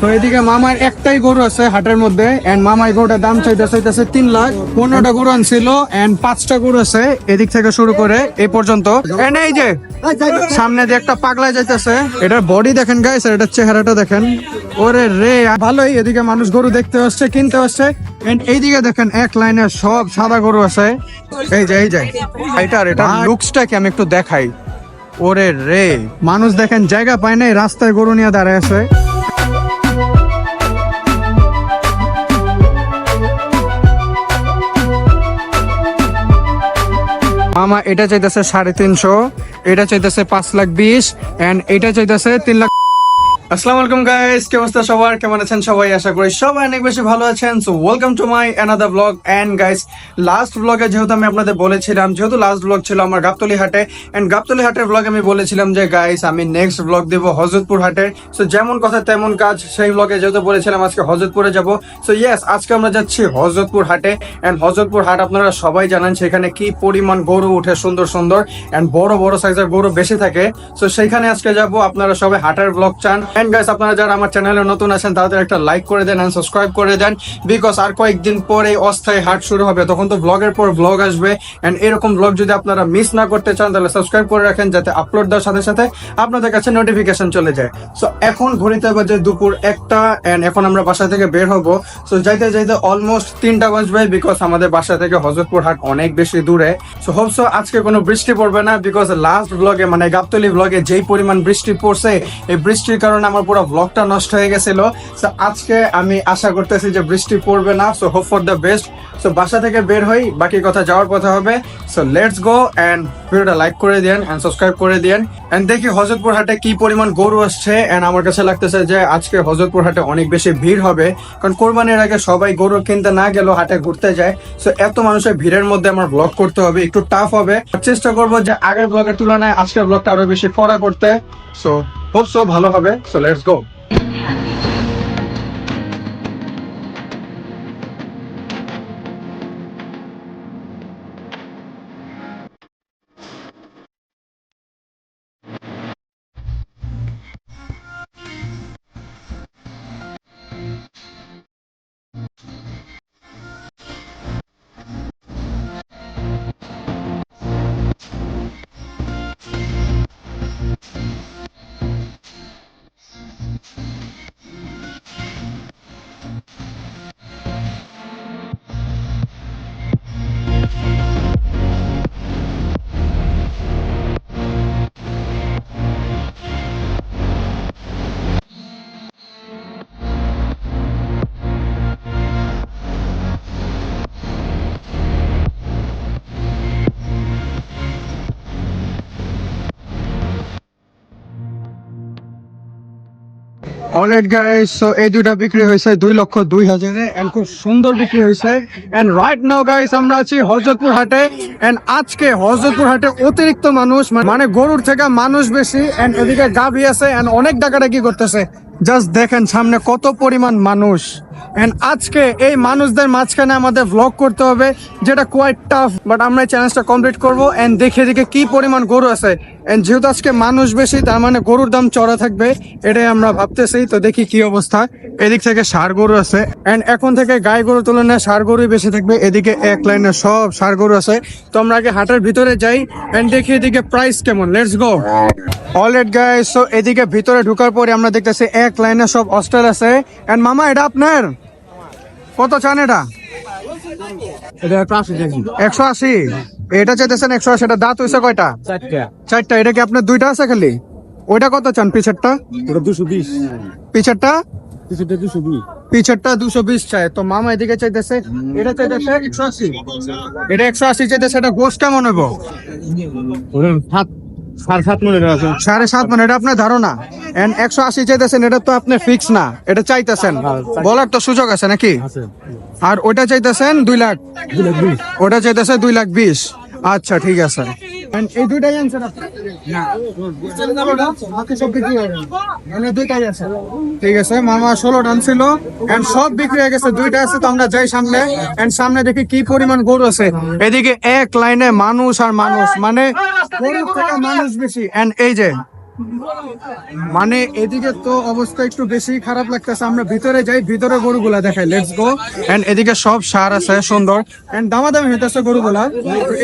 তো এদিকে মামার একটাই গরু আছে হাটের মধ্যে এন্ড মামাই গরুটার দাম চাইতে চাইতেছে তিন লাখ। পনেরোটা গরু আনছিল এন্ড পাঁচটা গরু আছে এদিক থেকে শুরু করে এই পর্যন্ত। এন্ড এই যে সামনে দিয়ে একটা পাগলা যাইতেছে এটার বডি দেখেন গাইস আর এটার চেহারাটা দেখেন। ওরে রে ভালোই এদিকে মানুষ গরু দেখতে আসছে কিনতে আসছে। এন্ড এইদিকে দেখেন এক লাইনে সব সাদা গরু আছে। এই যে এই যে এইটার এটা লুকসটাকে আমি একটু দেখাই। ওরে রে মানুষ দেখেন জায়গা পায় নাই রাস্তায় গরু নিয়ে দাঁড়ায় আছে। মামা, এটা চাইতেছে সাড়ে তিনশো, এটা চাইতেছে পাঁচ লাখ বিশ এন্ড এটা চাইতেছে তিন লাখ আসসালামু আলাইকুম গাইস কি অবস্থা সবার? কেমন আছেন সবাই? আশা করি সবাই অনেক বেশি ভালো আছেন। So welcome to my another blog and guys last ব্লগে যেহেতু আমি আপনাদের বলেছিলাম, যেহেতু লাস্ট ব্লগ ছিল আমার গাবতলি হাটে এন্ড গাবতলি হাটের ব্লগ আমি বলেছিলাম যে গাইস আমি নেক্সট ব্লগ দেব হজরতপুর হাটে। সো যেমন কথা তেমন কাজ, সেই ব্লগে যেহেতু বলেছিলাম, আজকে হজরতপুরে যাব। সো ইয়েস আজকে আমরা যাচ্ছি হজরতপুর হাটে। এন্ড হজরতপুর হাট আপনারা সবাই জানেন সেখানে কি পরিমাণ গরু উঠে সুন্দর সুন্দর এন্ড বড় বড় সাইজের গরু বেশি থাকে। সো সেইখানে আজকে যাব। আপনারা সবাই হাটের ব্লগ চান। এন্ড গাইস আপনারা যারা আমার চ্যানেলে নতুন আছেন, তাদের একটা লাইক করে দেন এন্ড সাবস্ক্রাইব করে দেন বিকজ আর কয়েকদিন পরে অস্থায়ী হাট শুরু হবে। তখন তো ব্লগের পর ব্লগ আসবে। এন্ড এরকম ব্লগ যদি আপনারা মিস না করতে চান, তাহলে সাবস্ক্রাইব করে রাখেন যাতে আপলোড দেওয়ার সাথে সাথে আপনাদের কাছে নোটিফিকেশন চলে যায়। সো এখন ঘড়িতে বাজে দুপুর একটা এন্ড এখন আমরা বাসা থেকে বের হব। সো যাইতে যাইতে অলমোস্ট তিনটা বাজবে বিকজ আমাদের বাসা থেকে হজরতপুর হাট অনেক বেশি দূরে। সো হোপসো আজকে কোনো বৃষ্টি পড়বে না বিকজ লাস্ট ব্লগে মানে গাবতলি ব্লগে যেই পরিমাণ বৃষ্টি পড়ছে, এই বৃষ্টির কারণে আমার পুরো ব্লগটা নষ্ট হয়ে গেছিল। সো আজকে আমি আশা করতেছি যে বৃষ্টি পড়বে না। So hope for the best so বাসা থেকে বের হই, বাকি কথা যাওয়ার কথা হবে। সো লেটস গো এন্ড ভিডিওটা লাইক করে দিন এন্ড সাবস্ক্রাইব করে দিন এন্ড দেখি হজরতপুর হাটে কি পরিমাণ গরু আসছে। এন্ড আমার কাছে লাগতেছে যে, আজকে হজরতপুর হাটে অনেক বেশি ভিড় হবে। কারণ কোরবানির আগে সবাই গরু কিনতে না গেলেও হাটে ঘুরতে যায়। সো এত মানুষের ভিড়ের মধ্যে আমার ব্লগ করতে হবে। একটু টাফ হবে। চেষ্টা করব যে আগের ব্লগের তুলনায় আজকের ব্লগটা আরও বেশি ফরা করতে। সো হোপ সো ভালো হবে। So let's go alright guys so এই দুইটা বিক্রি হয়েছে দুই লক্ষ দুই হাজারে এন্ড খুব সুন্দর বিক্রি হয়েছে। এন্ড রাইট নাও গাইস আমরা আছি হজরতপুর হাটে। এন্ড আজকে হজরতপুর হাটে অতিরিক্ত মানুষ মানে গরুর থেকে মানুষ বেশি। এন্ড এদিকে গাভী আছে এন্ড অনেক ডাকাডাকি করতেছে। জাস্ট দেখেন সামনে কত পরিমাণ মানুষ। এন্ড আজকে এই মানুষদের মাঝখানে আমাদের ভ্লগ করতে হবে, যেটা কোয়াইট টাফ বাট আমরা এই চ্যালেঞ্জটা কমপ্লিট করব। এন্ড দেখে দেখে কি পরিমাণ গরু আছে। যেহেতু আজকে মানুষ বেশি, তার মানে গরুর দাম চড়া থাকবে, এটাই আমরা ভাবতেছি। তো দেখি কি অবস্থা। এদিক থেকে সার গরু আছে। এন্ড এখন থেকে গাই গরু তুলনায় সার গরুই বেশি থাকবে। এদিকে এক লাইনে সব সার গরু আছে। তো আমরা আগে হাটের ভিতরে যাই এন্ড দেখি এদিকে প্রাইস কেমন। Let's go alright guys so এদিকে ভিতরে ঢুকার পরে আমরা দেখতেছি এক লাইনে সব অস্টার আছে। এন্ড মামা, এটা আপনার? কত চান এটা? একশো আশি। এটা চাইতেছেন একশো আশি এটা দাঁত হয়েছে কয়টা? চারটা। এটা কি আপনার দুইটা আছে খালি? ওইটা কত চান পিছেরটা? দুশো বিশ। পিছেরটা? কিছুটা দুশো বিশ। পিছেরটা চাই। তো মামা এদিকে চাইতেছে এটা চাইতেছে একশো আশি। এটা একশো আশি চাইতেছে এটা গোস কেমন হব সাড়ে সাত মিনিট আছে। সাড়ে সাত মানে এটা আপনার ধারণা? এন্ড একশো আশি চাইতেছেন এটা তো আপনি ফিক্স না এটা চাইতেছেন। বলার তো সুযোগ আছে নাকি? আর ওটা চাইতেছেন দুই লাখ? ওটা চাইতেছে দুই লাখ বিশ। আচ্ছা ঠিক আছে। এই দুইটাই হয়ে। ঠিক মামা ষোলো টান ছিল। এন্ড সব বিক্রি হয়ে গেছে দুইটা আছে তো আমরা যাই সামনে। এন্ড সামনে দেখি কি পরিমাণ গরু আছে। এদিকে এক লাইনে মানুষ আর মানুষ মানে গরুর থেকে মানুষ বেশি। এন্ড এই যে মানে এদিকে তো অবস্থা একটু বেশি খারাপ লাগতেছে। আমরা ভিতরে যাই ভিতরে গরুগুলা দেখাই। লেটস গো এন্ড এদিকে সব সার আছে সুন্দর। এন্ড দামাদামি হইতেছে গরুগুলা।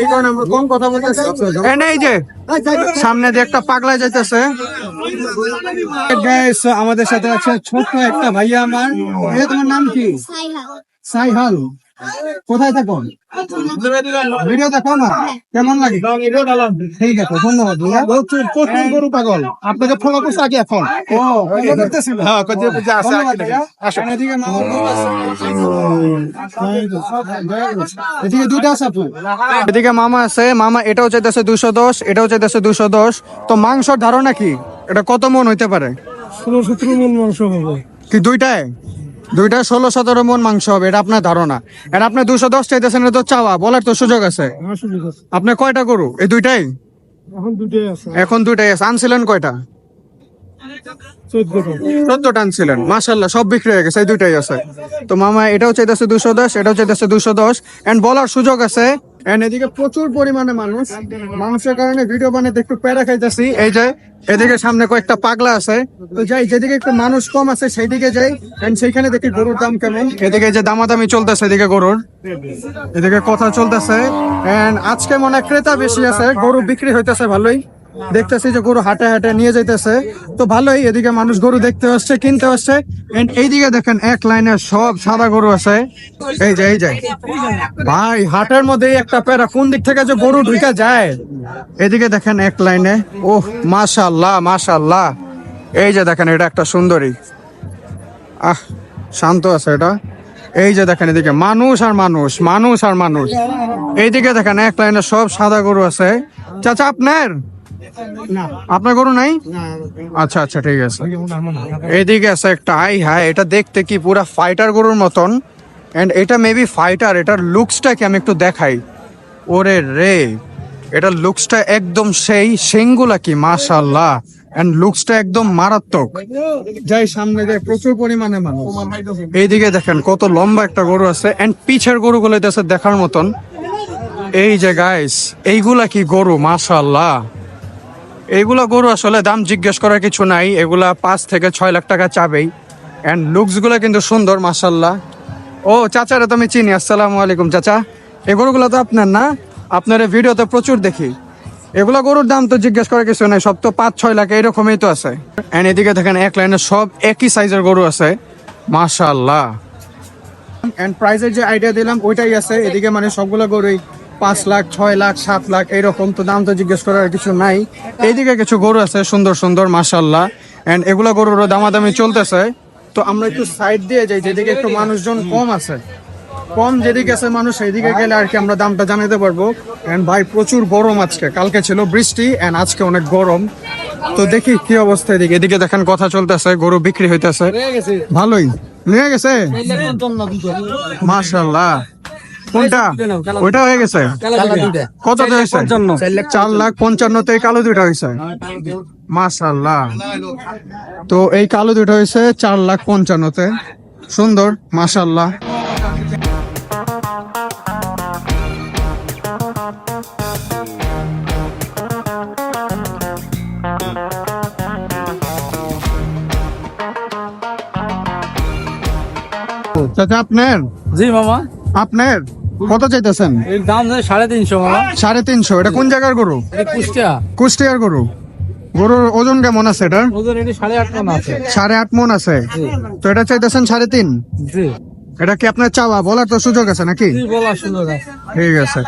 এই কারণে আমরা কম কথা বলতেছি। এন্ড এই যে সামনে দিয়ে একটা পাগলা যাইতেছে। আমাদের সাথে আছে ছোট্ট একটা ভাইয়া আমার। ভাইয়া তোমার নাম কি? সাইহাল। কোথায় থাকো ভিডিও দেখো না? কেমন লাগে? ঠিক আছে ধন্যবাদ প্রচুর গরু পাগল আপনাকে ফলো করছে আগে এখন এদিকে মামা আছে মামা এটাও চাইতেছে দুশো দশ এটাও চাইতেছে দুশো দশ। তো মাংসর ধারণা কি? এটা কত মন হইতে পারে? ষোলো সতেরো মন মাংস হবে। কি দুইটায়? দুইটা ষোলো সতেরো মন মাংস হবে এটা আপনার ধারণা। আর আপনি দুশো দশ চাইতেছেন এটা তো চাওয়া বলার তো সুযোগ আছে। আপনি কয়টা করু এই দুইটাই? এখন দুইটাই আছে। আনছিলেন কয়টা? চোদ্দটা। চোদ্দটা আনছিলেন। মাসাল্লাহ সব বিক্রি হয়ে গেছে এই দুইটাই আছে। তো মামা এটাও চাইতেছে দুশো দশ এটাও চাইতেছে দুশো দশ। এন্ড বলার সুযোগ আছে এন্ড এদিকে প্রচুর পরিমাণে মানুষ। মানুষের কারণে ভিডিও বানাতে একটু প্যারা খাইতেছি। এই যে, এদিকে সামনে কয়েকটা পাগলা আছে। তো যাই, যেদিকে একটু মানুষ কম আছে, সেইদিকে যাই। এন্ড সেইখানে দেখি গরুর দাম কেমন। এদিকে যে দামাদামি চলতেছে, এদিকে গরুর। এদিকে কথা চলতেছে। এন্ড আজকে মনে ক্রেতা বেশি আছে, গরু বিক্রি হইতেছে ভালোই। দেখতেছি যে গরু হাটে হাটে নিয়ে যাইতেছে। তো ভালোই, এদিকে মানুষ গরু দেখতে আসছে, কিনতে আসছে। এন্ড এইদিকে দেখেন, এক লাইনে সব সাদা গরু আছে। এই যে এই যে। ভাই, হাটের মধ্যে একটা প্যারা কোন দিক থেকে যে গরু ঢুকে যায়? এদিকে দেখেন, এক লাইনে। ওহ মাশাল্লাহ মাশাল্লাহ এই যে দেখেন, এটা একটা সুন্দরী। আহ, শান্ত আছে এটা। এই যে দেখেন, এদিকে মানুষ আর মানুষ মানুষ আর মানুষ। এইদিকে দেখেন, এক লাইনে সব সাদা গরু আছে। চাচা, আপনার? আপনার গরু নাই? আচ্ছা আচ্ছা ঠিক আছে। এইদিকে আছে একটা আই হ্যাঁ এটা দেখতে কি পুরা ফাইটার গরুর মতন। এন্ড এটা মেবি ফাইটার এটার লুকসটাকে আমি একটু দেখাই। ওরে রে এটার লুকসটা একদম সেই সেঙ্গুলা কি মাশাল্লাহ এন্ড লুকসটা একদম মারাত্মক। যাই সামনে যায় প্রচুর পরিমাণে মানুষ। এইদিকে দেখেন কত লম্বা একটা গরু আছে। এন্ড পিছের গরুগুলো আছে দেখার মতন। এই যে গাইস এইগুলা কি গরু মাশাল্লাহ এইগুলা গরু আসলে দাম জিজ্ঞেস করার কিছু নাই। এগুলা পাঁচ থেকে ছয় লাখ টাকা চাবেই। অ্যান্ড লুকসগুলা কিন্তু সুন্দর মাশাল্লাহ ও, চাচারা তো আমি চিনি। আসসালামু আলাইকুম, চাচা। এই গরুগুলো তো আপনার না? আপনার ভিডিওতে প্রচুর দেখি। এগুলো গরুর দাম তো জিজ্ঞেস করার কিছু নাই। সব তো পাঁচ, ছয় লাখ এরকমই তো আছে। অ্যান্ড এদিকে দেখেন, এক লাইনে সব একই সাইজের গরু আছে। মাশাল্লাহ এন্ড প্রাইসের যে আইডিয়া দিলাম, ওইটাই আছে। এদিকে মানে সবগুলো গরুই পাঁচ লাখ, ছয় লাখ, সাত লাখ, এইরকম তো দাম তো জিজ্ঞেস করার কিছু নাই। এইদিকে কিছু গরু আছে, সুন্দর সুন্দর মাশাল্লাহ এন্ড এগুলো গরুর দামাদামি চলতেছে। তো আমরা একটু সাইড দিয়ে যাই, যেদিকে একটু মানুষজন কম আছে। কম যেদিকে আছে মানুষ, সেইদিকে গেলে আর কি আমরা দামটা জানাতে পারব। এন্ড ভাই, প্রচুর গরম আজকে। কালকে ছিল বৃষ্টি এন্ড আজকে অনেক গরম। তো দেখি কি অবস্থা এদিকে। এদিকে দেখেন কথা চলতেছে, গরু বিক্রি হইতেছে। ভালোই। নিয়ে গেছে? মাশাল্লাহ কোনটা? ওইটা হয়ে গেছে? কত হয়েছে? চার লাখ পঞ্চান্ন তে কালো দুইটা হয়েছে? মাশাল্লাহ তো এই কালো দুইটা হয়েছে চার লাখ পঞ্চান্নতে সুন্দর মাশাল্লাহ চাচা আপনার? জি মামা। আপনার? কত চাইতেছেন? এর দাম সাড়ে তিনশো সাড়ে তিনশো। এটা কোন জায়গার গরু? কুষ্টিয়া। কুষ্টিয়ার গরু। গরুর ওজন কেমন আছে এটা সাড়ে আট মন আছে। সাড়ে আট মন আছে। তো এটা চাইতেছেন সাড়ে তিন? এটা কি আপনার চাওয়া? বলার তো সুযোগ আছে নাকি? বলার সুযোগ আছে। ঠিক আছে।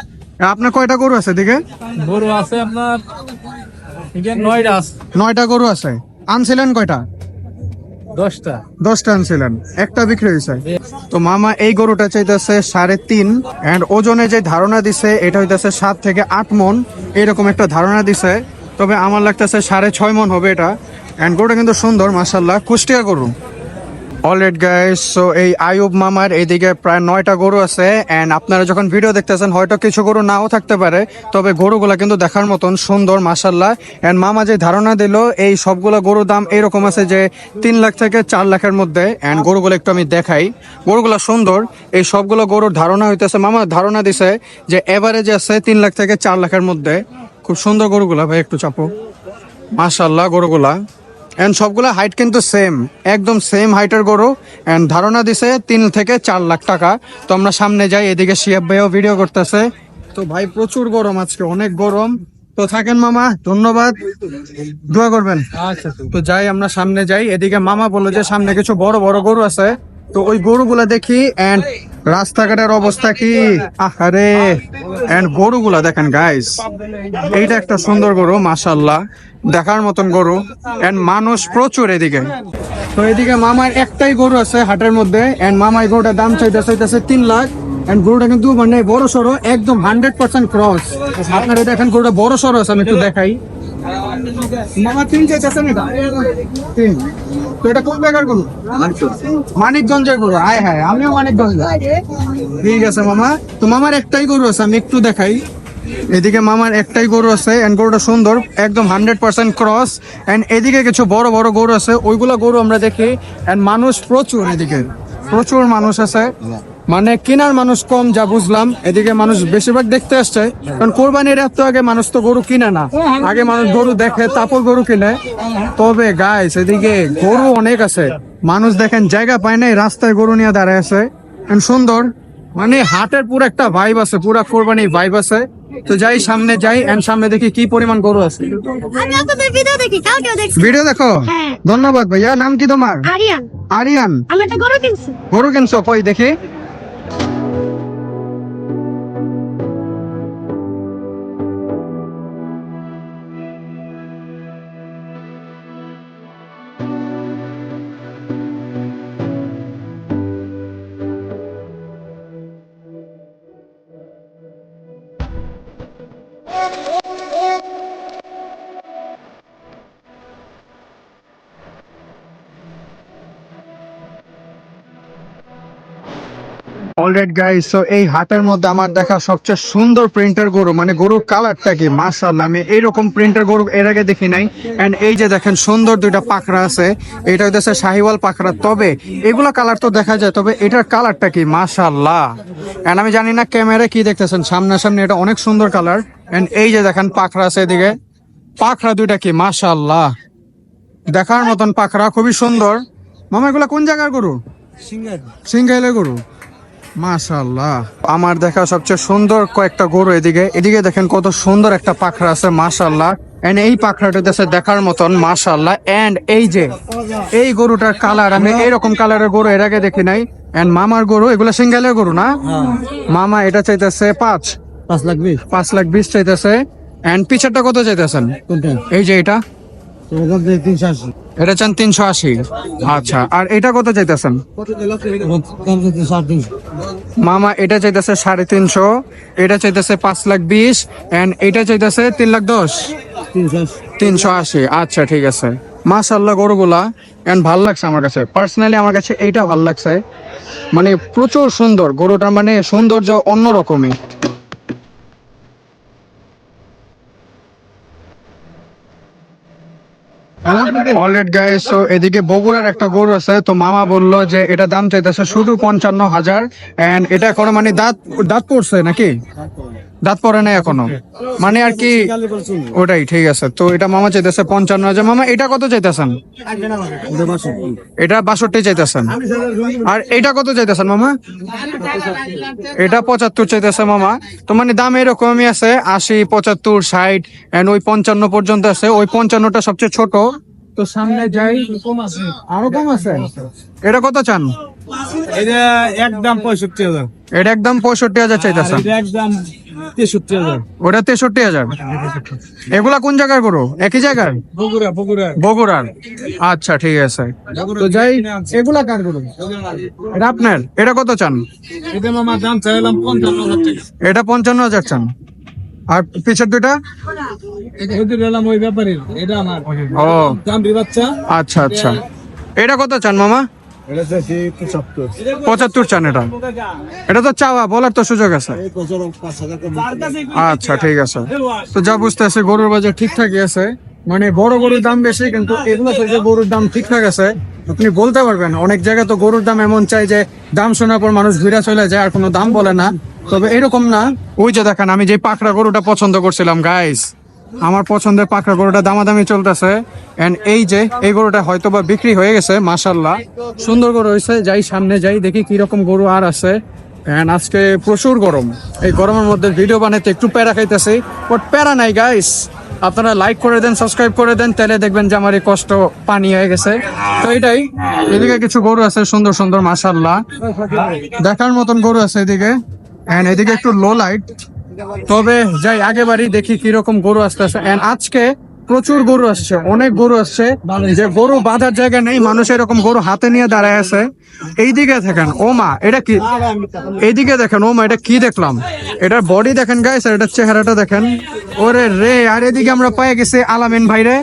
আপনার কয়টা গরু আছে দিকে গরু আছে আপনার নয়টা আছে। নয়টা গরু আছে। আনছিলেন কয়টা? দশটা। দশটা আনছিলেন, একটা বিক্রি হয়েছে। তো মামা এই গরুটা চাইতেছে সাড়ে তিন অ্যান্ড ওজনে ধারণা দিছে, এটা হইতেছে সাত থেকে আট মন একটা ধারণা দিছে। তবে আমার লাগতেছে সাড়ে ছয় মন হবে এটা অ্যান্ড গরুটা কিন্তু সুন্দর মাসাল্লাহ কুষ্টিয়া গরু। অলরেড গাইস সো এই আয়ুব মামার এইদিকে প্রায় নয়টা গরু আছে অ্যান্ড আপনারা যখন ভিডিও দেখতেছেন, হয়তো কিছু গরু নাও থাকতে পারে, তবে গরুগুলা কিন্তু দেখার মতন সুন্দর মাসাল্লাহ অ্যান্ড মামা যে ধারণা দিল, এই সবগুলো গরুর দাম এরকম আছে যে তিন লাখ থেকে চার লাখের মধ্যে অ্যান্ড গরুগুলো একটু আমি দেখাই। গরুগুলা সুন্দর, এই সবগুলো গরুর ধারণা হইতেছে, মামা ধারণা দিছে যে এভারেজ আছে তিন লাখ থেকে চার লাখের মধ্যে। খুব সুন্দর গরুগুলা, ভাই, একটু চাপো। মাশাল্লাহ গরুগুলা। এন্ড সবগুলো হাইট কিন্তু সেম একদম সেম হাইটের গরু। অ্যান্ড ধারণা দিছে তিন থেকে চার লাখ টাকা। তো আমরা সামনে যাই এদিকে শিয়াব ভাইও ভিডিও করতেছে। তো ভাই প্রচুর গরম আজকে অনেক গরম। তো থাকেন মামা ধন্যবাদ। দোয়া করবেন। আচ্ছা তো যাই আমরা সামনে যাই এদিকে মামা বলল যে সামনে কিছু বড় বড় গরু আছে। তো ওই গরুগুলা দেখি এন্ড রাস্তাঘাটের অবস্থা কি? আহারে এন্ড গরুগুলা দেখেন গাইস এইটা একটা সুন্দর গরু মাশাল্লাহ দেখার মতন গরু এন্ড মানুষ প্রচুর এদিকে। তো এদিকে মামার একটাই গরু আছে হাটের মধ্যে এন্ড মামা এই গরুটার দাম চাইতে চাইতেছে তিন লাখ এন্ড গরুটা কিন্তু মানে বড় সড়ো একদম হান্ড্রেড পার্সেন্ট ক্রস আপনারা দেখেন গরুটা বড় সড়ো আছে, আমি একটু দেখাই। মামা, তিন চাইতেছেন এটা তিন। তো এটা কোন জায়গার গরু? মানিকগঞ্জের গরু। হায় হায়, আমিও মানিকগঞ্জ ঠিক আছে মামা। তো মামার একটাই গরু আছে, আমি একটু দেখাই। এদিকে মামার একটাই গরু আছে এন্ড গরুটা সুন্দর, একদম হান্ড্রেড পার্সেন্ট ক্রস এন্ড এদিকে কিছু বড় বড় গরু আছে, ওইগুলো গরু আমরা দেখি এন্ড মানুষ প্রচুর এদিকে। প্রচুর মানুষ আছে। মানে কেনার মানুষ কম যা বুঝলাম। এদিকে মানুষ বেশিরভাগ দেখতে আসছে কারণ কোরবানির এত আগে মানুষ তো গরু কিনে না। আগে মানুষ গরু দেখে তারপর গরু কিনে। তবে গাইস এদিকে গরু অনেক আছে। মানুষ দেখেন জায়গা পায় নাই রাস্তায় গরু নিয়ে দাঁড়ায় আছে। সুন্দর। মানে হাটের পুরো একটা ভাইব আছে পুরা কোরবানি ভাইব আছে। তো যাই সামনে যাই এন্ড সামনে দেখি কি পরিমাণ গরু আছে। ভিডিও দেখি হ্যাঁ। ধন্যবাদ ভাইয়া নাম কি তোমার? আরিয়ান। আরিয়ান। গরু কিনছি। গরু কিনছো? কই দেখি। Thank you. Alright guys so এই হাটের মধ্যে আমার দেখা সবচেয়ে সুন্দর প্রিন্টার গরু মানে গরুর কালারটা কি? মাশাআল্লাহ আমি এইরকম প্রিন্টার গরু এর আগে দেখি নাই। এন্ড এই যে দেখেন সুন্দর দুইটা পাখরা আছে। এটা হইতেছে শাহিওয়াল পাখরা। তবে এগুলা কালার তো দেখা যায় তবে এটার কালারটা কি? মাশাআল্লাহ। এন্ড আমি জানি না ক্যামেরায় কি দেখতেছেন সামনাসামনি এটা অনেক সুন্দর কালার এন্ড এই যে দেখেন পাখরা আছে এদিকে। পাখরা দুইটা কি? মাশাআল্লাহ। দেখার মতন পাখরা খুবই সুন্দর। মামা এগুলা কোন জায়গার গরু? সিঙ্গাইলের গরু। মাশাল্লাহ আমার দেখা সবচেয়ে সুন্দর কয়েকটা গরু এদিকে। এদিকে দেখেন কত সুন্দর একটা পাখরা আছে মাশাল্লাহ এন্ড এই পাখরাটা দেশে দেখার মতন মাশাল্লাহ এন্ড এই যে এই গরুটার কালার আমি এইরকম কালারের গরু এর আগে দেখি নাই। এন্ড মামার গরু এগুলো সিঙ্গেলের গরু না? মামা এটা চাইতেছে পাঁচ। পাঁচ লাখ বিশ। পাঁচ লাখ বিশ চাইতেছে। এন্ড পিছেরটা কত চাইতেছেন? এই যে এটা। এটা চান তিনশো আশি। আচ্ছা আর এটা কত চাইতেছেন? মামা, এটা চাইতেছে সাড়ে তিনশো, এটা চাইতেছে পাঁচ লাখ বিশ এন্ড এটা চাইতেছে তিন লাখ দশ? তিনশো আশি আচ্ছা ঠিক আছে। মাশাল্লাহ গরুগুলা এন্ড ভালো লাগছে আমার কাছে। পার্সোনালি আমার কাছে এইটা ভালো লাগছে। মানে প্রচুর সুন্দর গরুটা মানে সৌন্দর্য অন্যরকমই। অলরেড গাইস তো এদিকে বগুড়ার একটা গরু আছে, তো মামা বলল যে এটা দাম চাইতেছে শুধু পঞ্চান্ন হাজার এন্ড এটা কোনো মানে দাঁত দাঁত পড়ছে নাকি? দাঁত পড়ে নাই এখনও। মানে আর কি ওটাই ঠিক আছে। তো এটা মামা চাইতেছে পঞ্চান্ন হাজার। মামা এটা কত চাইতেছেন? এটা বাষট্টি। চাইতেছেন। আর এটা কত চাইতেছেন মামা? এটা পঁচাত্তর চাইতেছে মামা। তো মানে দাম এরকমই আছে আশি পঁচাত্তর ষাট এন্ড ওই পঞ্চান্ন পর্যন্ত আছে। ওই পঞ্চান্নটা সবচেয়ে ছোট। তো সামনে যাই। আরও কম আছে? এটা কত চান? এটা একদম পঁয়ষট্টি হাজার। এটা একদম পঁয়ষট্টি হাজার চাইতেছেন। একদম তেষট্টি হাজার। ওটা তেষট্টি হাজার। এগুলা কোন জায়গার গরু? একই জায়গার বগুড়া বগুড়া। বগুড়ার। আচ্ছা ঠিক আছে। তো যাই এগুলা কার গরু? এটা আপনার? এটা কত চান? এটা মামা দাম চাইলাম পঞ্চান্ন হাজার এটা পঞ্চান্ন হাজার চান? আর পিছের ওই এটা আমার। ও। দাম আচ্ছা আচ্ছা। এটা কত চান মামা? পঁচাত্তর চান এটা। এটা তো চাওয়া বলার তো সুযোগ আছে। আচ্ছা ঠিক আছে। তো যা বুঝতেছে গরুর বাজার ঠিকঠাকই আছে। মানে বড় গরুর দাম বেশি কিন্তু এগুলো থেকে গরুর দাম ঠিকঠাক আছে আপনি বলতে পারবেন। অনেক জায়গায় তো গরুর দাম এমন চাই যে দাম শোনার পর মানুষ ঘুরে চলে যায় আর কোনো দাম বলে না। তবে এরকম না। ওই যে দেখেন আমি যে পাকড়া গরুটা পছন্দ করছিলাম গাইস আমার পছন্দের পাকড়া গরুটা দামাদামি চলতেছে। এন্ড এই যে, এই গরুটা হয়তো বা বিক্রি হয়ে গেছে মাশাল্লাহ সুন্দর গরু হয়েছে যাই সামনে যাই দেখি কি রকম গরু আর আছে। এন্ড আজকে প্রচুর গরম। এই গরমের মধ্যে ভিডিও বানাতে একটু প্যারা খাইতেছি বাট প্যারা নাই গাইস আপনারা লাইক করে দেন সাবস্ক্রাইব করে দেন তাহলে দেখবেন যে আমার এই কষ্ট পানি হয়ে গেছে। তো এটাই, এদিকে কিছু গরু আছে সুন্দর সুন্দর মাশাল্লাহ দেখার মতন গরু আছে এদিকে। এন্ড এদিকে একটু লো লাইট তবে যাই আগে বাড়ি দেখি কীরকম গরু আসতে আসে আজকে প্রচুর গরু আসছে, অনেক গরু আসছে। যে গরু বাঁধার জায়গা নেই, মানুষ এরকম গরু হাতে নিয়ে দাঁড়ায় আছে। এইদিকে দেখেন, ও মা, এটা কি? এইদিকে দেখেন, ও মা, এটা কি দেখলাম? এটার বডি দেখেন গাইস আর এটার চেহারাটা দেখেন। ওরে রে, আর এদিকে আমরা পেয়ে গেছি আলামিন ভাইরে।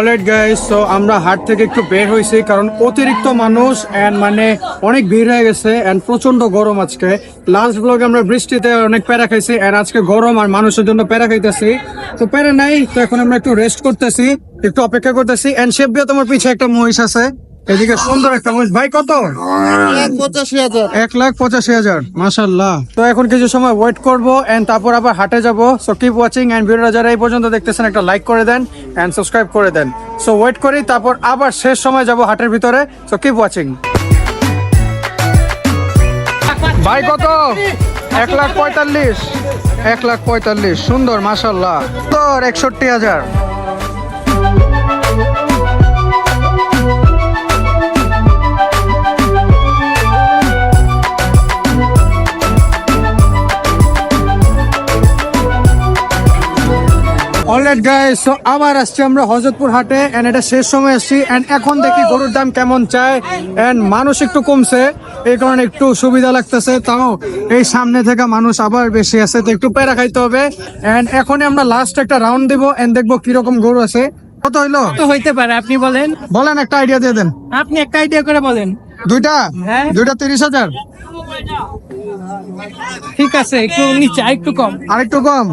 অলরাইট গাইস তো আমরা হাট থেকে একটু বের হয়েছি, কারণ অতিরিক্ত মানুষ এন্ড মানে অনেক ভিড় হয়ে গেছে এন্ড প্রচণ্ড গরম আজকে। লাস্ট ব্লগে আমরা বৃষ্টিতে অনেক প্যারা খাইছি এন্ড আজকে গরম আর মানুষের জন্য প্যারা খাইতেছি। তো প্যারা নাই, তো এখন আমরা একটু রেস্ট করতেছি, একটু অপেক্ষা করতেছি এন্ড সেভিয়া তোমার পিছে একটা মহিষ আছে। এদিকে সুন্দর একটা মহিষ। ভাই কত? এক লাখ পঁচাশি হাজার মাসাল্লাহ তো এখন কিছু সময় ওয়েট করব এন্ড তারপর আবার হাটে যাব। সো কিপ ওয়াচিং এন্ড ভিডিওটা যারা এই পর্যন্ত দেখতেছেন একটা লাইক করে দেন এন্ড সাবস্ক্রাইব করে দেন। সো ওয়েট করি তারপর আবার শেষ সময় যাব হাটের ভিতরে। সো কিপ ওয়াচিং ভাই কত? এক লাখ পঁয়তাল্লিশ। এক লাখ পঁয়তাল্লিশ সুন্দর মাসাল্লাহ তোর একষট্টি হাজার। অলরাইট গাইস সো আবার আসছি আমরা হজরতপুর হাটে এন্ড এটা শেষ সময় আসছি এন্ড এখন দেখি গরুর দাম কেমন চায় এন্ড মানুষ একটু কমছে এই কারণে একটু সুবিধা লাগতেছে তাও এই সামনে থেকে মানুষ আবার বেশি আছে তো একটু প্যারা খাইতে হবে এন্ড এখনই আমরা লাস্ট একটা রাউন্ড দিব এন্ড দেখব কীরকম গরু আছে। কত হইল? তো হইতে পারে আপনি বলেন। বলেন একটা আইডিয়া দিয়ে দেন। আপনি একটা আইডিয়া করে বলেন। দুইটা? হ্যাঁ। দুইটা তিরিশ হাজার? ঠিক আছে একটু নিচে একটু কম। আরেকটু কম?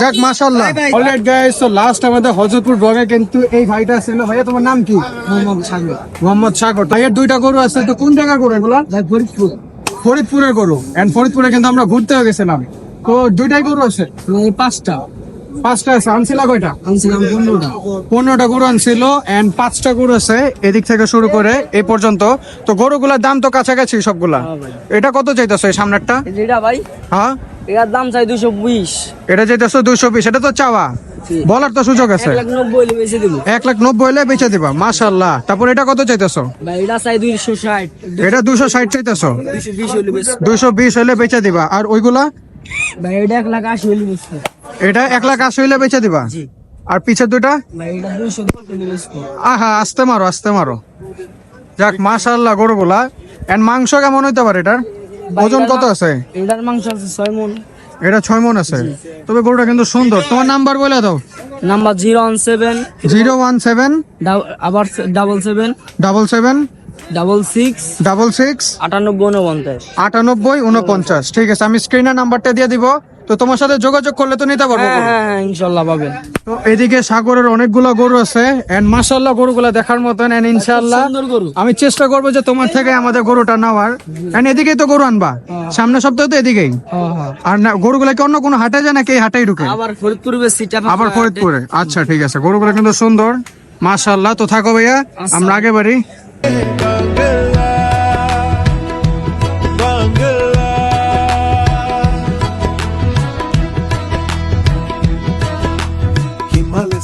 যাক মাশাআল্লাহ। অলরাইট গাইস সো লাস্ট আমাদের হযরতপুর ব্লগে কিন্তু এই ভাইটা ছিল। ভাইয়া তোমার নাম কি? মোহাম্মদ সাগর। মোহাম্মদ সাগর। ভাইয়ের দুইটা গরু আছে তো কোন জায়গা গরু এগুলো? ফরিদপুর। ফরিদপুরের গরু। এন্ড ফরিদপুরে কিন্তু আমরা ঘুরতে গেছিলাম। তো দুইটাই গরু আছে? পাঁচটা। পাঁচটা আছে আনছিলা কয়টা? আনছিলাম পনেরোটা। পনেরোটা গরু আনছিল এন্ড পাঁচটা গরু আছে এদিক থেকে শুরু করে এই পর্যন্ত। তো গরুগুলার দাম তো কাছাকাছি সবগুলা। এটা কত চাইতেছো এই সামনেরটা? যেটা ভাই? হ্যাঁ? এটার দাম চাই দুশো বিশ। এটা চাইতেছো দুইশো বিশ এটা তো চাওয়া। বলার তো সুযোগ আছে। এক লাখ নব্বই হলে বেচে দিবা। মাশাল্লাহ তারপর এটা কত চাইতেছো? এটা এটা দুশো ষাট চাইতেছো? দুশো দুশো বিশ হলে বেচে দিবা। আর ওইগুলা? ভাই এটা এক লাখ আশি হলে বেশি এটা এক লাখ আশি হলে বেচে দিবা? আর পিছের দুটা আহা আস্তে মারো আস্তে মারো। যাক মাশাল্লাহ গরুগুলা এন্ড মাংস কেমন হইতে পারে এটার? ওজন কত আছে? এটার মাংস আছে ছয় মন। এটা ছয় মন আছে? তবে গরুটা কিন্তু সুন্দর। তোমার নাম্বার বলে দাও। Number zero one seven. Zero one seven আবার double seven. Double seven double six double six আটানব্বই উনপঞ্চাশ। আটানব্বই উনপঞ্চাশ। ঠিক আছে আমি স্ক্রিনের নাম্বারটা দিয়ে দিব। তো তোমার সাথে যোগাযোগ করলে তো নিতে পারব। হ্যাঁ। হ্যাঁ হ্যাঁ ইনশাল্লাহ পাবেন তো এদিকে সাগরের অনেকগুলো গরু আছে। এন্ড মাশাল্লাহ গরুগুলা দেখার মতন। এন্ড ইনশাল্লাহ আমি চেষ্টা করব যে তোমার থেকে আমাদের গরুটা নেওয়ার। এন্ড এদিকেই তো গরু আনবা। সামনের সপ্তাহে তো এদিকেই। আর না গরুগুলা কি অন্য কোনো হাটে যায় নাকি এই হাটেই ঢুকে? আবার ফরিদপুর আবার ফরিদপুরে। আচ্ছা ঠিক আছে। গরুগুলো কিন্তু সুন্দর। মাশাল্লাহ তো থাকো ভাইয়া। আমরা আগে বাড়ি।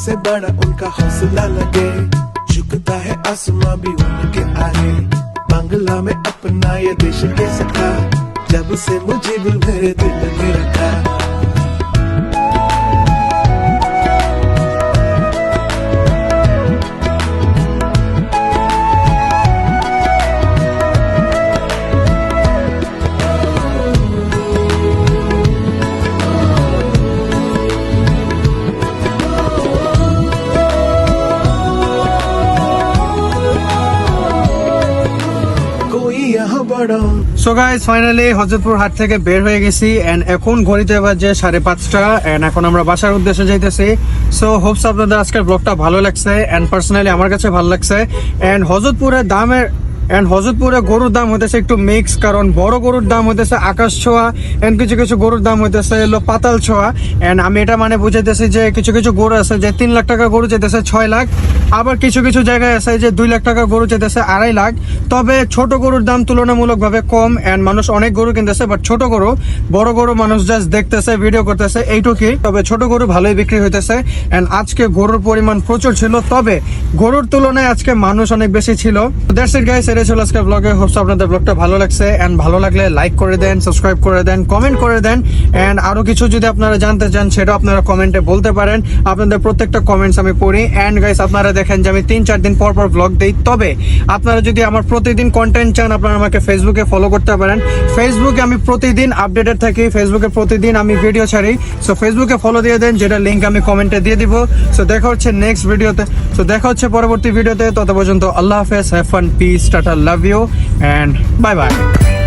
से बड़ा उनका हौसला लगे। झुकता है आसमां भी उनके आगे। बंगला में अपना ये देश के सका जब से मुझे भी मेरे दिल সো গাইস ফাইনালি হজরতপুর হাট থেকে বের হয়ে গেছি এন্ড এখন ঘড়িতে বাজে সাড়ে পাঁচটা এন্ড এখন আমরা বাসার উদ্দেশ্যে যাইতেছি। সো হোপস আপনাদের আজকের ব্লগটা ভালো লাগছে এন্ড পার্সোনালি আমার কাছে ভালো লাগছে। এন্ড হজরতপুরের দামের এন্ড হজরতপুরে গরুর দাম হইতেছে একটু মিক্স কারণ বড় গরুর দাম হইতেছে আকাশ ছোঁয়া এন্ড কিছু কিছু গরুর দাম হইতেছে হলো পাতাল ছোঁয়া। এন্ড আমি এটা মানে বুঝাইতেছি যে কিছু কিছু গরু আছে যে তিন লাখ টাকা গরু চাইতেছে ছয় লাখ, আবার কিছু কিছু জায়গায় আছে যে দুই লাখ টাকা গরু চাইতেছে আড়াই লাখ। তবে ছোট গরুর দাম তুলনামূলকভাবে কম এন্ড মানুষ অনেক গরু কিনতেছে বাট ছোট গরু, বড় গরু মানুষ জাস্ট দেখতেছে ভিডিও করতেছে এইটুকুই তবে ছোট গরু ভালোই বিক্রি হইতেছে এন্ড আজকে গরুর পরিমাণ প্রচুর ছিল। তবে গরুর তুলনায় আজকে মানুষ অনেক বেশি ছিল। দ্যাটস ইট এটা ছিল আজকে ব্লগে হোপস আপনাদের ব্লগটা ভালো লাগছে। এন্ড ভালো লাগলে লাইক করে দেন সাবস্ক্রাইব করে দেন কমেন্ট করে দেন। এন্ড আরও কিছু যদি আপনারা জানতে চান সেটা আপনারা কমেন্টে বলতে পারেন। আপনাদের প্রত্যেকটা কমেন্টস আমি পড়ি। এন্ড গাইস আপনারা দেখেন যে আমি তিন, চার দিন পর পর ব্লগ দেই। তবে আপনারা যদি আমার প্রতিদিন কন্টেন্ট চান, আপনারা আমাকে ফেসবুকে ফলো করতে পারেন। ফেসবুকে আমি প্রতিদিন আপডেটেড থাকি। ফেসবুকে প্রতিদিন আমি ভিডিও ছাড়ি। সো ফেসবুকে ফলো দিয়ে দেন, যেটা লিঙ্ক আমি কমেন্টে দিয়ে দিব। সো দেখা হচ্ছে নেক্সট ভিডিওতে সো দেখা হচ্ছে পরবর্তী ভিডিওতে তত পর্যন্ত আল্লাহ হাফেজ have fun peace tata. I love you and bye bye.